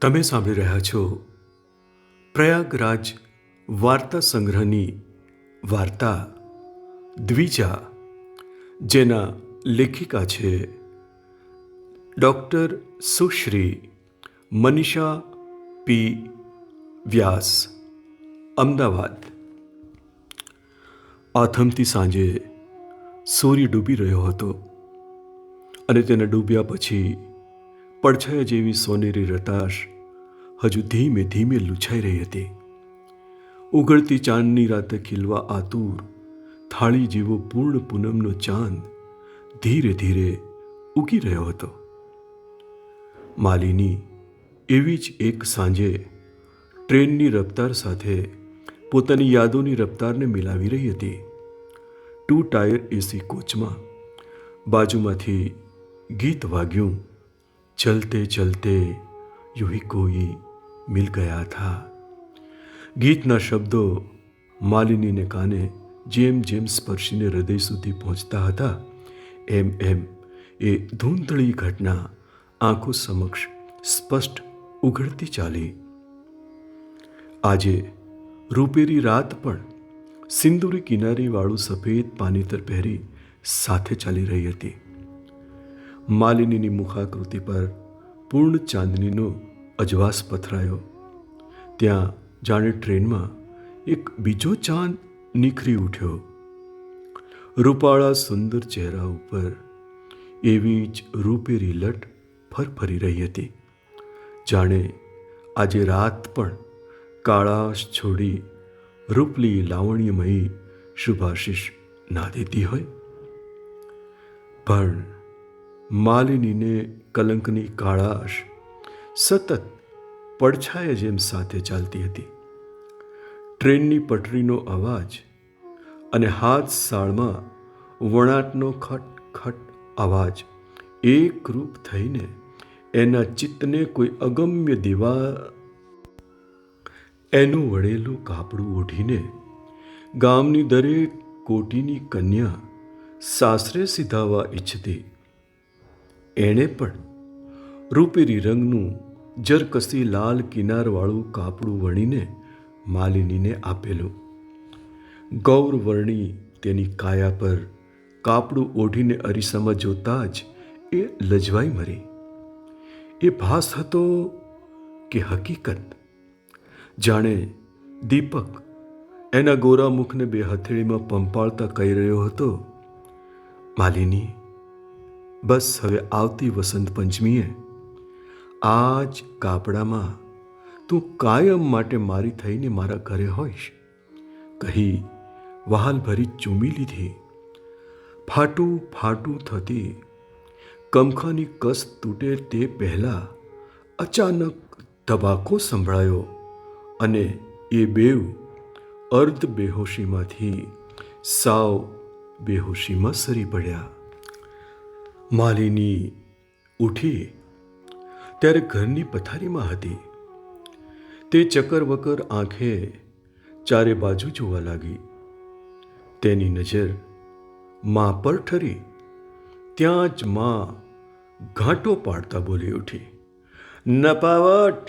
તમે સાંભળી રહ્યા છો પ્રયાગરાજ વાર્તા સંગ્રહની વાર્તા દ્વિજા, જેના લેખિકા છે ડૉક્ટર સુશ્રી મનીષા પી. વ્યાસ, અમદાવાદ. આથમતી સાંજે સૂર્ય ડૂબી રહ્યો હતો અને તેને ડૂબ્યા પછી પડછાયા જેવી સોનેરી રતાશ હજુ ધીમે ધીમે લૂછાઈ રહી હતી. ઉઘડતી ચાંદની રાતે ખીલવા આતુર, થાળી જેવો પૂર્ણ પૂનમનો ચાંદ ધીરે ધીરે ઉગી રહ્યો હતો. માલિની, એવી જ એક સાંજે ટ્રેનની રફતાર સાથે પોતાની યાદોની રફતારને મિલાવી રહી હતી. ટુ ટાયર એસી કોચમાં બાજુમાંથી ગીત વાગ્યું. ચલતે ચલતે યુ હી કોઈ મિલ ગયા થા ગીતના શબ્દો માલિનીને કાને જેમ જેમ સ્પર્શીને હૃદય સુધી પહોંચતા હતા એમ એમ એ ધૂંધળી ઘટના આંખો સમક્ષ સ્પષ્ટ ઉઘડતી ચાલી આજે રૂપેરી રાત પણ સિંદૂરી કિનારીવાળું સફેદ પાનીતર પહેરી સાથે ચાલી રહી હતી માલિનીની મુખાકૃતિ પર પૂર્ણ ચાંદનીનો અજવાસ પથરાયો. ત્યાં જાણે ટ્રેનમાં એક બીજો ચાંદ નીખરી ઉઠ્યો. રૂપાળા સુંદર ચહેરા ઉપર એવી જ રૂપેરી લટ ફરફરી રહી હતી. જાણે આજે રાત પણ કાળાશ છોડી રૂપલી લાવણ્યમયી શુભાશીષ ના દેતી હોય. પણ માલિનીને કલંકની કાળાશ સતત પડછાયા જેમ સાથે ચાલતી હતી. ટ્રેનની પટરીનો અવાજ અને હાથ સાળમાં વણાટનો ખટ ખટ અવાજ એકરૂપ થઈને એના ચિત્તને કોઈ અગમ્ય દીવા એનું વળેલું કાપડું ઓઢીને ગામની દરેક કોટીની કન્યા સાસરે સીધાવા ઈચ્છતી એણે પણ રૂપેરી રંગનું જરકસી લાલ કિનારવાળું કાપડું વણીને માલિનીને આપેલું. ગૌરવર્ણી તેની કાયા પર કાપડું ઓઢીને અરીસામાં જોતા જ એ લજવાઈ મરી. એ ભાસ હતો કે હકીકત? જાણે દીપક એના ગોરા મુખને બે હથેળીમાં પંપાળતા કહી રહ્યો હતો, માલિની બસ હવે આવતી વસંત પંચમીએ. આ જ કાપડામાં તું કાયમ માટે મારી થઈને મારા ઘરે હોઈશ. કહી વહાલભરી ચૂમી લીધી. ફાટું ફાટું થતી કમખાની કસ તૂટે તે પહેલાં અચાનક ધબાકો સંભળાયો અને એ બેવ અર્ધ બેહોશીમાંથી સાવ બેહોશીમાં સરી પડ્યા. માલિની ઉઠી ત્યારે ઘરની પથારીમાં હતી. તે ચકર વકર આંખે ચારે બાજુ જોવા લાગી. તેની નજર મા પર ઠરી. ત્યાં જ મા ઘાંટો પાડતા બોલી ઉઠી. નપાવટ!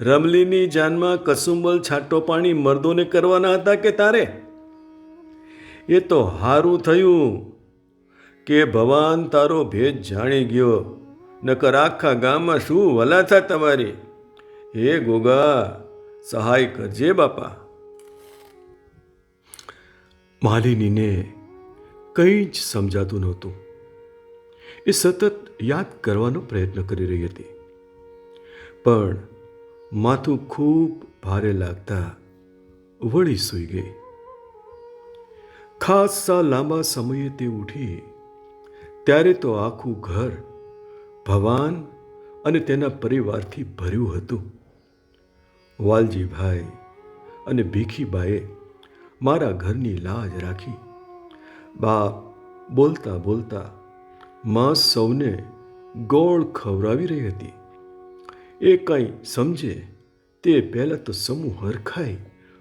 રમલીની જાનમાં કસુંબલ છાંટો પાણી મર્દોને કરવાના હતા કે તારે? એ તો હારું થયું. કે ભવાન તારો ભેદ જાણી ગયો. નકર આખા ગામમાં શું વલાથા તમારી? હે ગોગા, સહાય કરજે બાપા. માલિનીને કંઈ જ સમજાતું નહોતું. એ સતત યાદ કરવાનો પ્રયત્ન કરી રહી હતી. પણ માથું ખૂબ ભારે લાગતા વળી સૂઈ ગઈ. ખાસા લાંબા સમયે તે ઉઠી ત્યારે તો આખું ઘર ભવાન અને તેના પરિવારથી ભર્યું હતું. વાલજીભાઈ અને ભીખીબાએ મારા ઘરની લાજ રાખી. બાપ બોલતા બોલતા માં સૌને ગોળ ખવડાવી રહી હતી. એ કંઈ સમજે તે પહેલાં તો સમૂહ હરખાઈ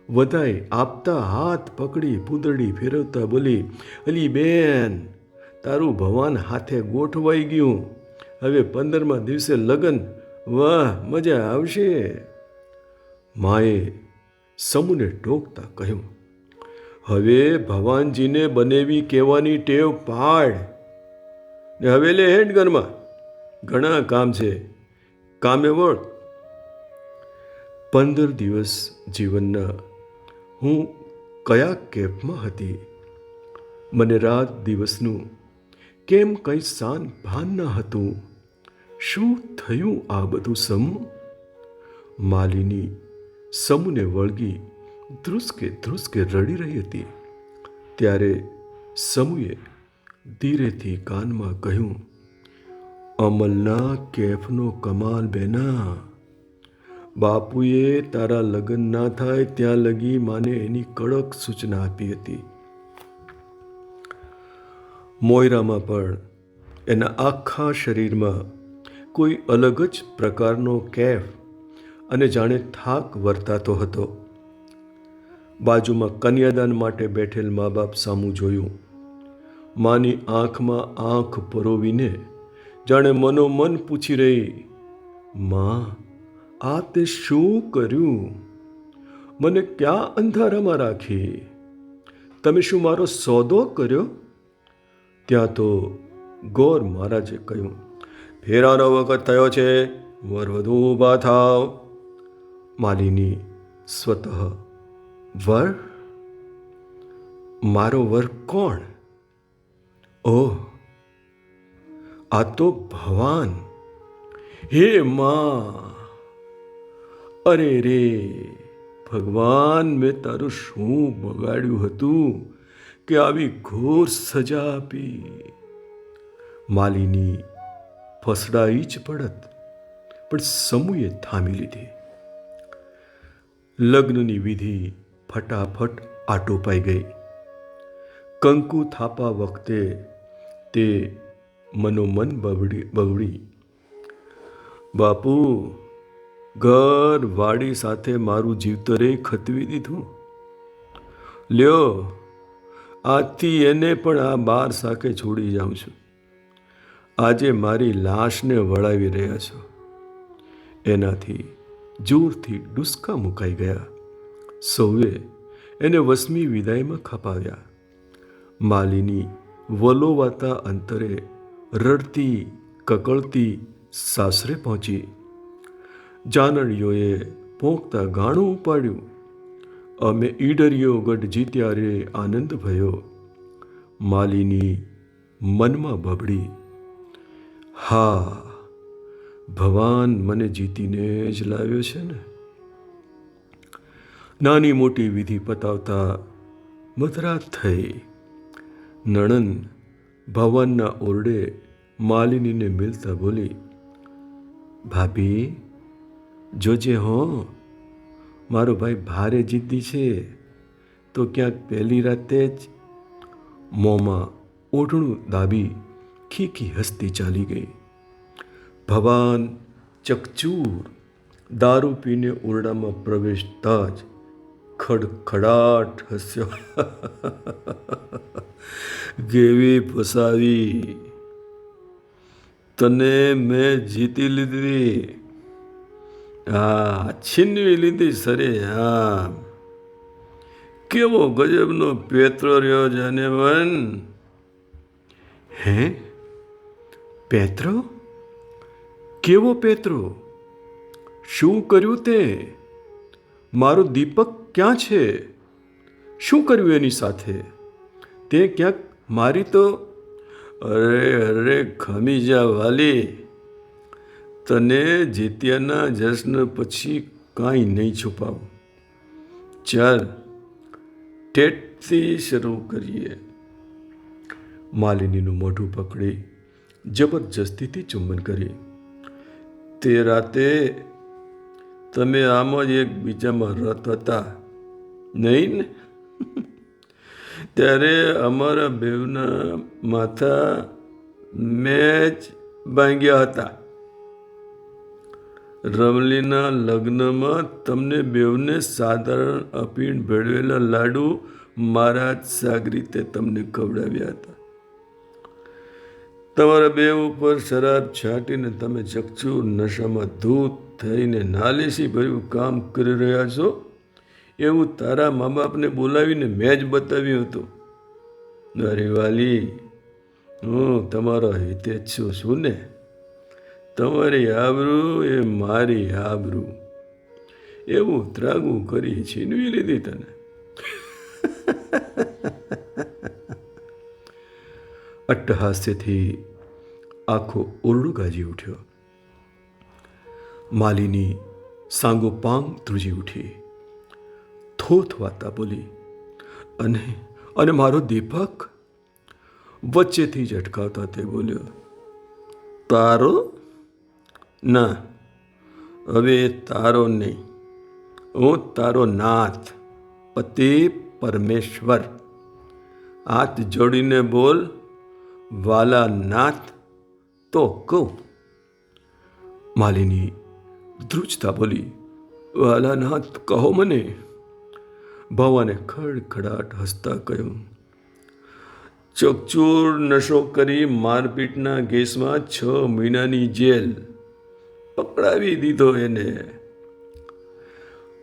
વધાય આપતા હાથ પકડી પૂંદડી ફેરવતા બોલી, અલી બેન તારું ભવાન હાથે ગોઠવાઈ ગયું. હવે પંદરમા દિવસે લગ્ન. વાહ, મજા આવશે. માએ સમુને ટોકતા કહ્યું, હવે ભવાનજીને બનેવી કહેવાની ટેવ પાડ. ને હવે લે હેડ ઘણા કામ છે. કામે વળ. પંદર દિવસ જીવનના હું કયા કેફમાં હતી? મને રાત દિવસનું કેમ કંઈ સાન ભાન ન હતું? શું થયું આ બધું સમૂહ? માલિની સમૂહને વળગી ધ્રુસકે ધ્રુસકે રડી રહી હતી. ત્યારે સમૂહે ધીરેથી કાનમાં કહ્યું, અમલના કેફનો કમાલ બેના. બાપુએ તારા લગ્ન ના થાય ત્યાં લગી માને એની કડક સૂચના આપી હતી. મોયરામાં પણ એના આખા શરીરમાં કોઈ અલગ જ પ્રકારનો કેફ અને જાણે થાક વર્તાતો હતો. બાજુમાં કન્યાદાન માટે બેઠેલ મા બાપ સામું જોયું. માની આંખમાં આંખ પરોવીને જાણે મનોમન પૂછી રહી, માં, આ તે શું કર્યું? મને ક્યાં અંધારામાં રાખી? તમે શું મારો સોદો કર્યો? ત્યાં તો ગોર મહારાજે કહ્યું, ફેરાનો વખત થયો છે વર વધુ ઊભા થાવ. માલિની સ્વતઃ, વર? મારો વર કોણ? ઓહ, આ તો ભવાન. હે માં, અરે રે, ભગવાન મેં તારું શું બગાડ્યું હતું? કે આવી ઘોર સજા આપી. માલિની ફસડાઈ જ પડત, પણ સમૂહે થામી લીધી. લગ્નની વિધિ ફટાફટ આટોપાઈ ગઈ. કંકુ થાપા વખતે તે મનોમન બગડી બગડી. બાપુ, ઘર વાડી સાથે મારું જીવતરે ખતવી દીધું. લ્યો આજથી એને પણ આ બાર સાકે છોડી જાઉં છું. આજે મારી લાશને વળાવી રહ્યા છો. એનાથી જોરથી ડુસકા મુકાઈ ગયા. સૌએ એને વસમી વિદાયમાં ખપાવ્યા. માલિની વલોવાતા અંતરે રડતી, કકળતી સાસરે પહોંચી. જાનડીઓએ પોંખતા ગાણું ઉપાડ્યું. અમે ઈડરિયો ગઢ જીત્યા રે આનંદ ભયો. માલિની મનમાં બબડી હા, ભવાન મને જીતીને જ લાવ્યો છે ને. નાની મોટી વિધિ પતાવતા મધરાત થઈ. નણંદ ભવનના ઓરડે માલિનીને મિલતા બોલી, ભાભી, જોજે હો. મારો ભાઈ ભારે જીદ્દી છે. તો ક્યાંક પહેલી રાતે જ મોંમાં ઓઢણું દાબી ખીખી હસતી ચાલી ગઈ. ભવાન ચકચૂર દારૂ પીને ઓરડામાં પ્રવેશતા જ ખડખડાટ હસ્યો. કેવી ફસાવી. તને મેં જીતી લીધી હા, છીનવી લીધી સરે હા. કેવો ગજબનો પેત્રો રહ્યો જાને વન હે? પેત્રો? કેવો પેત્રો? શું કર્યું તે? મારો દીપક ક્યાં છે? શું કર્યું એની સાથે? તે ક્યાંક મારી તો અરે અરે, ખમી જા વાલી. તને જીત્યાના જશ્ન પછી કાંઈ નહીં છુપાવું. ચાલ, ટેટથી શરૂ કરીએ. માલિનીનું મોઢું પકડી, જબરજસ્તીથી ચુંબન કરી. તે રાતે તમે આમ જ એકબીજામાં રત હતા, નહીં ને? ત્યારે અમારા બેવના માથા મેચ ભાંગ્યા હતા. રમલીના લગ્નમાં તમને બેવને સાધારણ અપીણ ભેળવેલા લાડુ મારા જ સાગરીતે તમને ખવડાવ્યા હતા. તમારા બે ઉપર શરાબ છાંટીને તમે ચકચૂર નશામાં ધૂત થઈને નાલેસી ભર્યું કામ કરી રહ્યા છો? એવું તારા મા બાપને બોલાવીને મેં જ બતાવ્યું હતું. અરે વાલી હું તમારો હિતેચ્છુ છું ને? તમારી આબરૂ એ મારી આબરૂ. એવું ત્રાગું કરી છીનવી લીધી તને. અટ્ટહાસ્યથી આખો ઓરડો ગાજી ઉઠ્યો. માલિની સાંગો પાંગ ધ્રુજી ઉઠી. થોથ વાતા બોલી, અને અને મારો દીપક? વચ્ચેથી જ અટકાવતા તે બોલ્યો, તારો ના, હવે તારો નહીં. હું તારો નાથ, પતિ પરમેશ્વર. હાથ જોડીને બોલ, વાલા નાથ, તો કહું. માલિની ધ્રુજતા બોલી, વાલા નાથ, કહો મને. ભવાને ખડખડાટ હસતા કહ્યું, ચકચૂર નશો કરી મારપીટના કેસમાં છ મહિનાની જેલ. પકડાવી દીધો એને.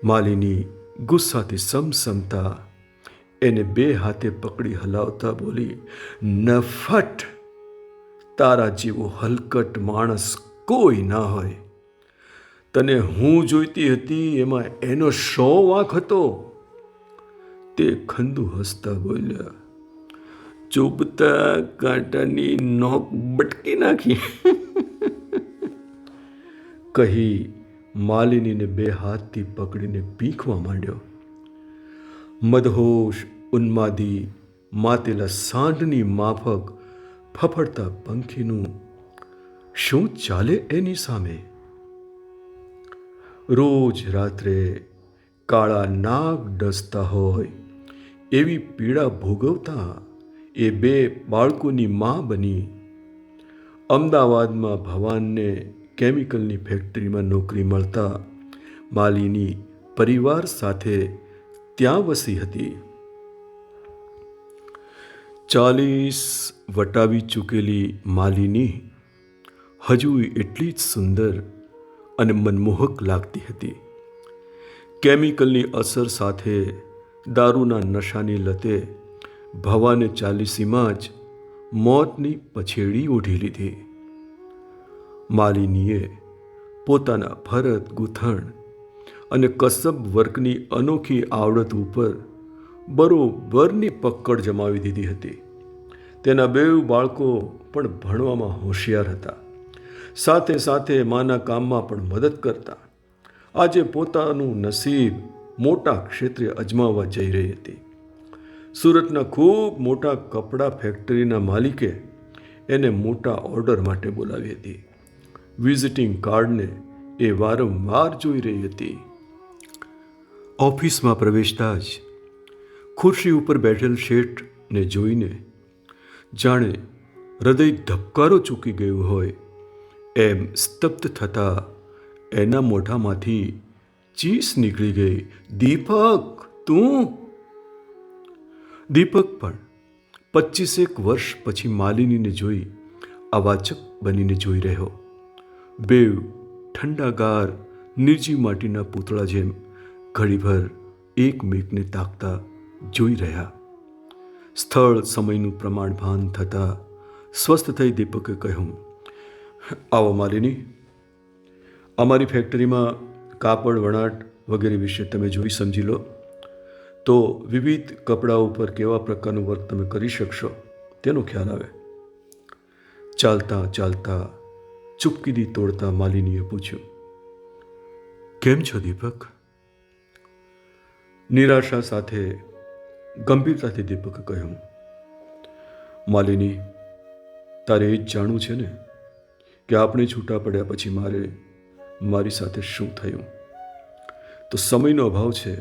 માલિની ગુસ્સાથી સમસમતા એને બે હાથે પકડી હલાવતા બોલી, નફટ! તારા જેવો હલકટ માણસ કોઈ ના હોય. તને હું જોઈતી હતી એમાં એનો શો વાંક હતો. તે ખંદુ હસતા બોલ્યા, ચૂપતા કાંટાની નોક બટકી નાખી. કહી માલિનીને બે હાથથી પકડીને પીખવા માંડ્યો. મદહોશ, ઉન્માદી, માતેલા સાંઢની માફક ફફડતા પંખીનું, શું ચાલે એની સામે? રોજ રાત્રે કાળા નાગ ડસતા હોય, એવી પીડા ભોગવતા એ બે બાળકોની મા બની. અમદાવાદમાં ભવાનને કેમિકલની ફેક્ટરીમાં નોકરી મળતા માલીની પરિવાર સાથે ત્યાં વસી હતી. ચાલીસ વટાવી ચૂકેલી માલિની હજુ એટલી જ સુંદર અને મનમોહક લાગતી હતી. કેમિકલની અસર સાથે દારૂના નશાની લતે ભવાને ચાલીસીમાં જ મોતની પછેડી ઓઢી લીધી. માલિનીએ પોતાના ભરત ગૂંથણ અને કસબ વર્કની અનોખી આવડત ઉપર બરોબરની પકડ જમાવી દીધી હતી. તેના બેઉ બાળકો પણ ભણવામાં હોશિયાર હતા. સાથે સાથે માના કામમાં પણ મદદ કરતા. આજે પોતાનું નસીબ મોટા ક્ષેત્રે અજમાવવા જઈ રહી હતી. સુરતના ખૂબ મોટા કપડાં ફેક્ટરીના માલિકે એને મોટા ઓર્ડર માટે બોલાવી હતી. વિઝિટિંગ કાર્ડને એ વારંવાર જોઈ રહી હતી. ઓફિસમાં પ્રવેશતા જ ખુરશી ઉપર બેઠેલ શેઠને જોઈને જાણે હૃદય ધબકારો ચૂકી ગયું હોય. એમ સ્તબ્ધ થતા એના મોઢામાંથી ચીસ નીકળી ગઈ, દીપક, તું? દીપક પણ પચીસેક વર્ષ પછી માલિનીને જોઈ અવાચક બનીને જોઈ રહ્યો. બેવ ઠંડાગાર, નિર્જીવ માટીના પૂતળા જેમ ઘડીભર એકમેકને તાકતા જોઈ રહ્યા. સ્થળ સમયનું પ્રમાણ ભાન થતાં સ્વસ્થ થઈ દીપકે કહ્યું, આવો માલિની. અમારી ફેક્ટરીમાં કાપડ, વણાટ વગેરે વિશે તમે જોઈ સમજી લો. તો વિવિધ કપડાં ઉપર કેવા પ્રકારનું વર્ક તમે કરી શકશો? તેનો ખ્યાલ આવે. ચાલતા ચાલતા ચૂપકીદી તોડતા માલિનીએ પૂછ્યું, કેમ છો દીપક? નિરાશા સાથે, ગંભીરતાથી દીપક કહ્યું, માલિની, તારે એ જ જાણવું છે ને કે આપણે છૂટા પડ્યા પછી મારે મારી સાથે શું થયું? તો સમયનો અભાવ છે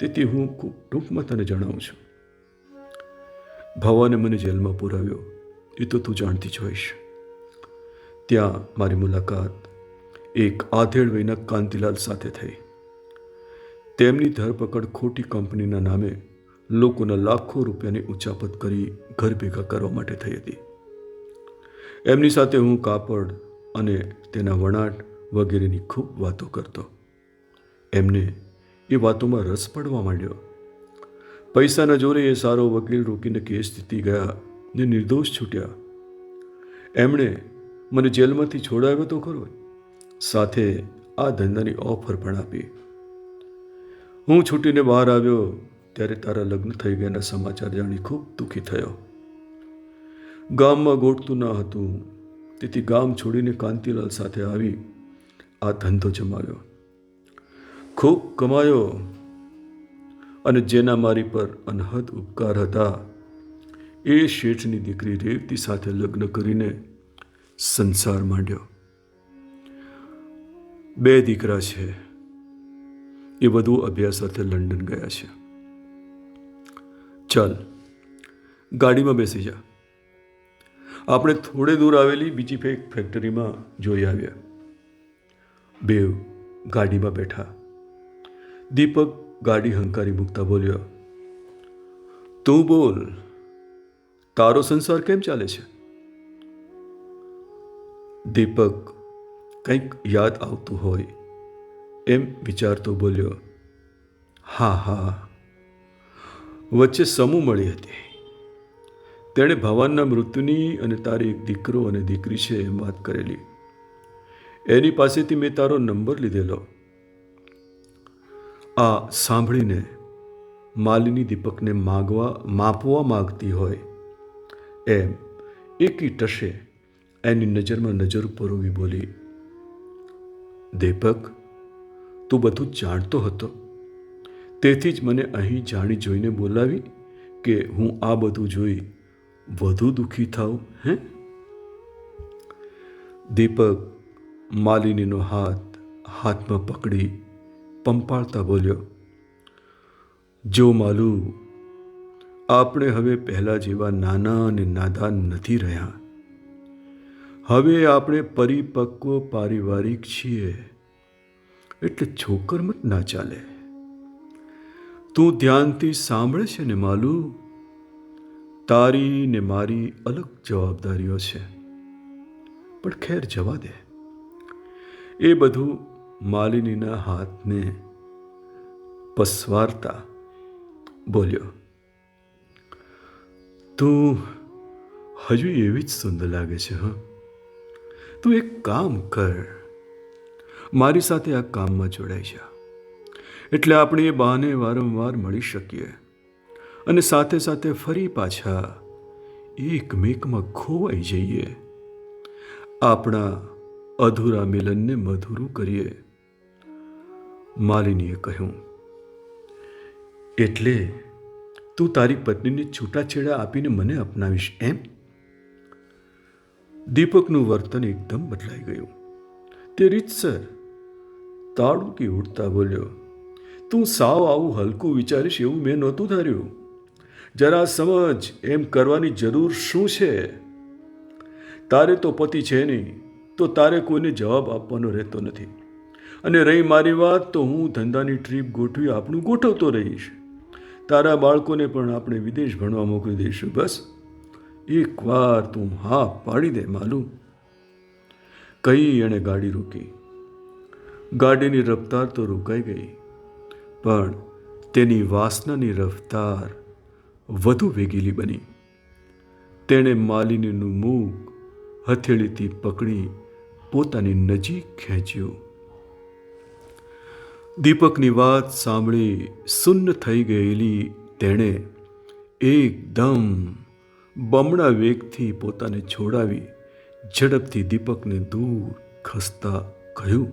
તેથી હું ખૂબ ટૂંકમાં તને જણાવું છું. ભવાને મને જેલમાં પુરાવ્યો, એ તો તું જાણતી જ હોઈશ. ત્યાં મારી મુલાકાત એક આધેડ વયના કાંતિલાલ સાથે થઈ. તેમની ધરપકડ ખોટી કંપનીના નામે લોકોના લાખો રૂપિયાની ઉચાપત કરી ઘર ભેગા કરવા માટે થઈ હતી. એમની સાથે હું કાપડ અને તેના વણાટ વગેરેની ખૂબ વાતો કરતો. એમને એ વાતોમાં રસ પડવા માંડ્યો. પૈસાના જોરે એ સારો વકીલ રોકીને કેસ જીતી ગયા ને નિર્દોષ છૂટ્યા. એમણે મને જેલમાંથી છોડાવ્યો તો ખરો સાથે આ ધંધાની ઓફર પણ આપી. હું છૂટીને બહાર આવ્યો ત્યારે તારા લગ્ન થઈ ગયાના સમાચાર જાણી ખૂબ દુઃખી થયો. ગામમાં ગોઠતું ન હતું. તેથી ગામ છોડીને કાંતિલાલ સાથે આવી આ ધંધો જમાવ્યો. ખૂબ કમાયો અને જેના મારી પર અનહદ ઉપકાર હતા, એ શેઠની દીકરી રેવતી સાથે લગ્ન કરીને સંસાર માંડ્યો. બે દીકરા છે. એ વધુ અભ્યાસ અર્થે લંડન ગયા છે. ચાલ, ગાડીમાં બેસી જા. આપણે થોડે દૂર આવેલી બીજી ફેક ફેક્ટરીમાં જોઈ આવ્યા. બેવ ગાડીમાં બેઠા. દીપક ગાડી હંકારી મૂકતા બોલ્યો, તું બોલ, તારો સંસાર કેમ ચાલે છે? દીપક કંઈક યાદ આવતું હોય એમ વિચારતો બોલ્યો, હા હા. વચ્ચે સમૂહ મળી હતી. તેણે ભવાનના મૃત્યુની અને તારી એક દીકરો અને દીકરી છે એમ વાત કરેલી. એની પાસેથી મેં તારો નંબર લીધેલો. આ સાંભળીને માલિની દીપકને માગવા, માપવા માગતી હોય એમ એકી ટશે એની નજરમાં નજર પરોવી બોલી, દીપક, તું બધું જાણતો હતો. તેથી જ મને અહીં જાણી જોઈને બોલાવી કે હું આ બધું જોઈ વધુ દુઃખી થાઉં, હે? દીપક માલિનીનો હાથ હાથમાં પકડી પંપાળતા બોલ્યો, જો માલુ, આપણે હવે પહેલાં જેવા નાના અને નાદાન નથી રહ્યા. હવે આપણે પરિપક્વ પારિવારિક છીએ. એટલે છોકરમત ના ચાલે. તું ધ્યાનથી સાંભળે છે ને માલુ. તારી ને મારી અલગ જવાબદારીઓ છે. પણ ખેર જવા દે. એ બધું માલિનીના હાથને પસવારતા બોલ્યો. તું હજુ એવી જ સુંદર લાગે છે, હા? તું એક કામ કર. મારી સાથે આ કામમાં જોડાઈ જા. એટલે આપણે એ બહાને વારંવાર મળી શકીએ. અને સાથે સાથે ફરી પાછા એકમેકમાં ખોવાઈ જઈએ. આપણા અધૂરા મિલનને મધુરું કરીએ. માલિનીએ કહ્યું, એટલે તું તારી પત્નીને છૂટાછેડા આપીને મને અપનાવીશ, એમ? દીપકનું વર્તન એકદમ બદલાઈ ગયું. તે રીતસર તાળુકી ઉડતા બોલ્યો, તું સાવ આવું હલકું વિચારીશ એવું મેં નહોતું ધાર્યું. જરા સમજ એમ કરવાની જરૂર શું છે? તારે તો પતિ છે નહીં, તો તારે કોઈને જવાબ આપવાનો રહેતો નથી. અને રહી મારી વાત તો હું ધંધાની ટ્રીપ ગોઠવી આપણું ગોઠવતો રહીશ. તારા બાળકોને પણ આપણે વિદેશ ભણવા મોકલી દઈશું, બસ. એકવાર તું હા પાડી દે, માલુમ. કહી એણે ગાડી રોકી. ગાડીની રફતાર તો રોકાઈ ગઈ, પણ તેની વાસનાની રફતાર વધુ વેગીલી બની. તેણે માલિનીનું મુખ હથેળીથી પકડી પોતાની નજીક ખેંચ્યું. દીપકની વાત સાંભળી સુન્ન થઈ ગયેલી તેણે એકદમ બમણા વેગથી પોતાને છોડાવી ઝડપથી દીપકને દૂર ખસતા કહ્યું,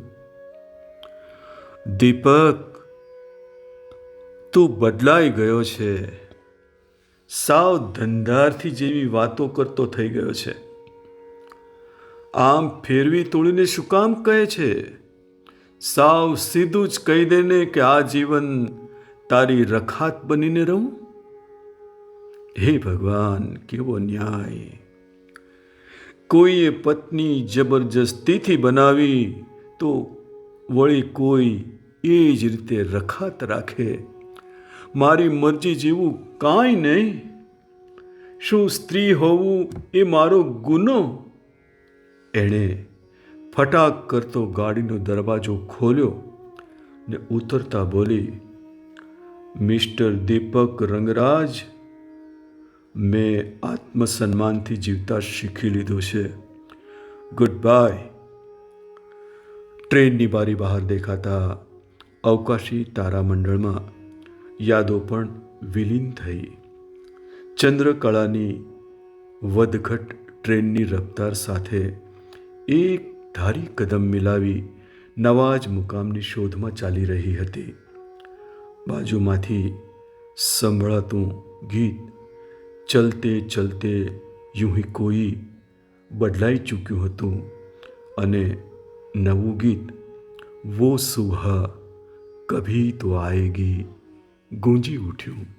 દીપક, તું બદલાઈ ગયો છે. સાવ ધંધારથી જેવી વાતો કરતો થઈ ગયો છે. આમ ફેરવી તોડીને શું કામ કહે છે? સાવ સીધું જ કહી દેને કે આ જીવન તારી રખાત બનીને રહું? હે ભગવાન, કેવો ન્યાય. કોઈએ પત્ની જબરજસ્તીથી બનાવી, તો વળી કોઈ એ જ રીતે રખાત રાખે. મારી મરજી જેવું કાંઈ નહીં. શું સ્ત્રી હોવું એ મારો ગુનો? એણે ફટાક કરતો ગાડીનો દરવાજો ખોલ્યો ને ઉતરતા બોલી, મિસ્ટર દીપક રંગરાજ મેં આત્મસન્માનથી જીવતા શીખી લીધું છે. ગુડ બાય ટ્રેનની બારી બહાર દેખાતા અવકાશી તારામંડળમાં યાદો પણ વિલીન થઈ. ચંદ્રકળાની વધઘટ ટ્રેનની રફતાર સાથે એક ધારી કદમ મિલાવી નવા જ મુકામની શોધમાં ચાલી રહી હતી. બાજુમાંથી સંભળાતું ગીત ચલતે ચલતે यूं ही કોઈ બદલાઈ ચૂક્યું હતું અને નવું ગીત વો સુબહ કભી તો આએગી ગુંજી ઉઠ્યું.